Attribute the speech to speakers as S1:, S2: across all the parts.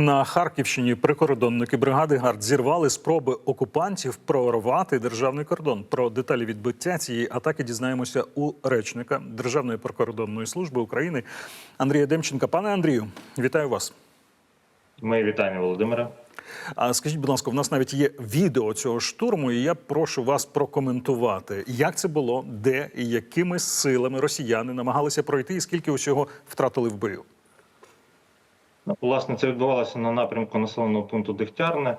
S1: На Харківщині прикордонники бригади ГАРД зірвали спроби окупантів прорвати державний кордон. Про деталі відбиття цієї атаки дізнаємося у речника Державної прикордонної служби України Андрія Демченка. Пане Андрію, вітаю вас.
S2: Мої вітання, Володимире.
S1: А скажіть, будь ласка, в нас навіть є відео цього штурму, і я прошу вас прокоментувати, як це було, де і якими силами росіяни намагалися пройти, і скільки усього втратили в бою.
S2: Власне, це відбувалося на напрямку населеного пункту Дегтярне.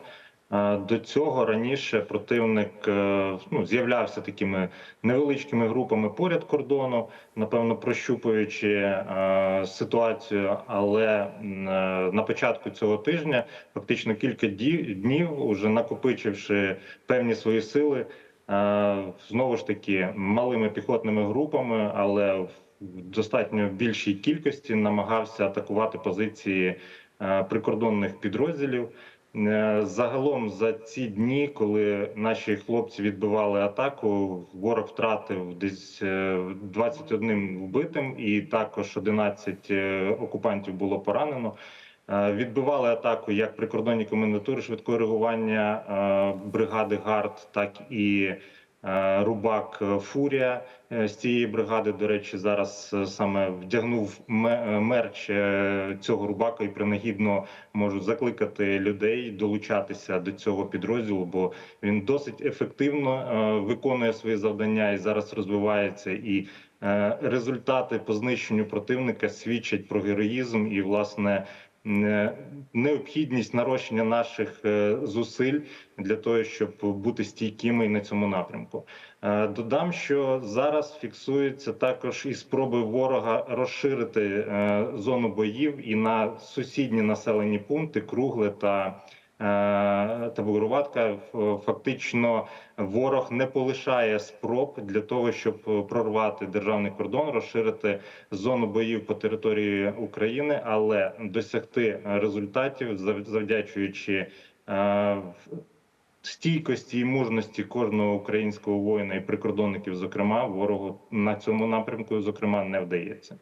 S2: Е, До цього раніше противник е, ну, з'являвся такими невеличкими групами поряд кордону, напевно, прощупуючи е, ситуацію. Але е, на початку цього тижня, фактично кілька днів, уже накопичивши певні свої сили, е, знову ж таки малими піхотними групами, але в достатньо більшій кількості намагався атакувати позиції е, прикордонних підрозділів. Е, Загалом за ці дні, коли наші хлопці відбивали атаку, ворог втратив десь е, 21 вбитим, і також 11 е, окупантів було поранено. Е, Відбивали атаку як прикордонні комендатури швидкого реагування е, бригади ГАРД, так і е, Рубак е, Фурія е, з цієї бригади. До речі, зараз е, саме вдягнув е, мерч е, цього рубака і принагідно можу закликати людей долучатися до цього підрозділу, бо він досить ефективно е, виконує свої завдання і зараз розвивається. І е, результати по знищенню противника свідчать про героїзм і власне. Е, Необхідність нарощення наших е, зусиль для того, щоб бути стійкими і на цьому напрямку. Е, Додам, що зараз фіксуються також і спроби ворога розширити зону боїв і на сусідні населені пункти Кругле та. Е, Та Бугроватка фактично ворог не полишає спроб для того, щоб прорвати державний кордон, розширити зону боїв по території України, але досягти результатів, завдячуючи е, стійкості і мужності кожного українського воїна і прикордонників, зокрема, ворогу на цьому напрямку, зокрема, не вдається.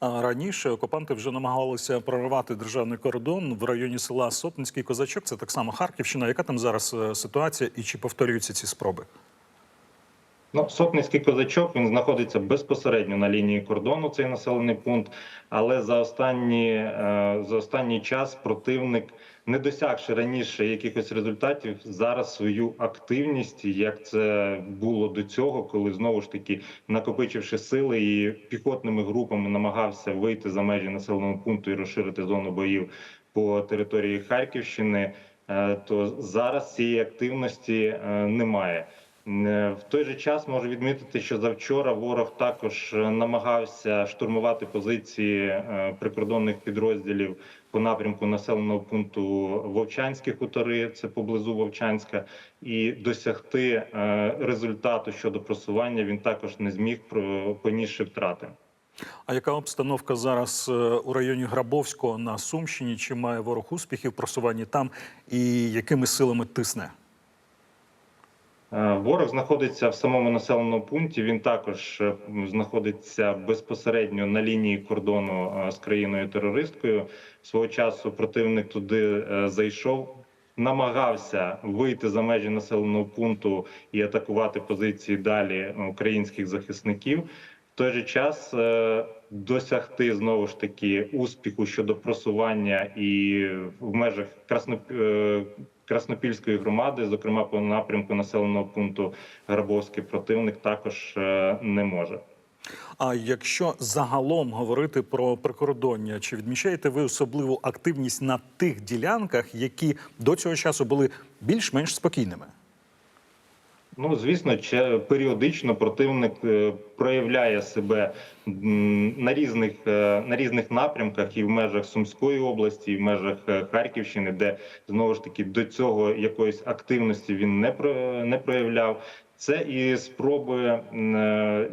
S1: Раніше окупанти вже намагалися проривати державний кордон в районі села Сотницький Козачок. Це так само Харківщина. Яка там зараз е, ситуація і чи повторюються ці спроби?
S2: Ну, Сотницький козачок він знаходиться безпосередньо на лінії кордону, цей населений пункт. Але за останні е, за останній час противник, не досягши раніше якихось результатів, зараз свою активність, як це було до цього, коли знову ж таки накопичивши сили і піхотними групами намагався вийти за межі населеного пункту і розширити зону боїв по території Харківщини. е, То зараз цієї активності е, немає. Е, В той же час можу відмітити, що завчора ворог також е, намагався штурмувати позиції е, прикордонних підрозділів по напрямку населеного пункту Вовчанські хутори, це поблизу Вовчанська, і досягти результату щодо просування він також не зміг понісши втрати.
S1: А яка обстановка зараз у районі Грабовського на Сумщині? Чи має ворог успіхів в просуванні там і якими силами тисне?
S2: Е, Ворог знаходиться в самому населеному пункті. Він також е, знаходиться безпосередньо на лінії кордону е, з країною терористкою. Свого часу противник туди зайшов, намагався вийти за межі населеного пункту і атакувати позиції далі українських захисників. В той же час досягти знову ж таки успіху щодо просування і в межах Красно, Краснопільської громади, зокрема по напрямку населеного пункту Грабовський, противник також е, не може.
S1: А якщо загалом говорити про прикордоння, чи відмічаєте ви особливу активність на тих ділянках, які до цього часу були більш-менш спокійними?
S2: Ну, звісно, періодично противник е, проявляє себе на різних е, на різних напрямках і в межах Сумської області, і в межах е, Харківщини, де знову ж таки до цього якоїсь активності він не не проявляв. Це і спроби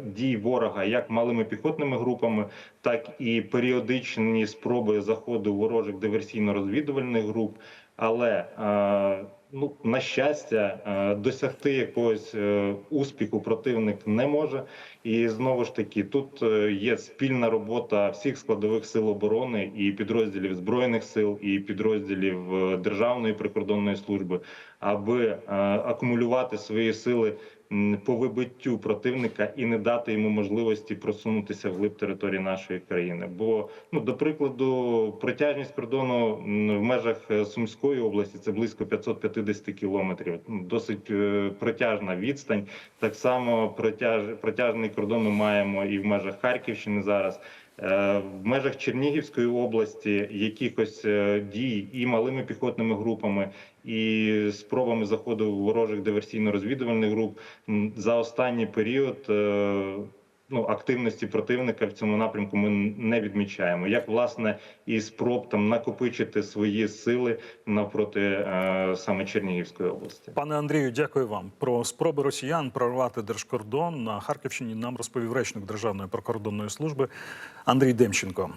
S2: дій ворога як малими піхотними групами, так і періодичні спроби заходу ворожих диверсійно-розвідувальних груп. Але ну на щастя, е, досягти якогось е, успіху противник не може. І знову ж таки, тут е, є спільна робота всіх складових сил оборони і підрозділів збройних сил, і підрозділів Державної прикордонної служби, аби акумулювати свої сили по вибиттю противника і не дати йому можливості просунутися вглиб території нашої країни. Бо ну до прикладу, протяжність кордону в межах е, Сумської області це близько 550 кілометрів. Ну, Досить е, протяжна відстань. Так само протяж, протяжний кордон ми маємо і в межах Харківщини зараз. Е, В межах Чернігівської області якихось е, дій і малими піхотними групами, і спробами заходу ворожих диверсійно-розвідувальних груп за останній період е, ну, активності противника в цьому напрямку ми не відмічаємо. Як власне і спроб там накопичити свої сили навпроти е, саме Чернігівської області.
S1: Пане Андрію, дякую вам. Про спроби росіян прорвати держкордон на Харківщині нам розповів речник Державної прикордонної служби Андрій Демченко.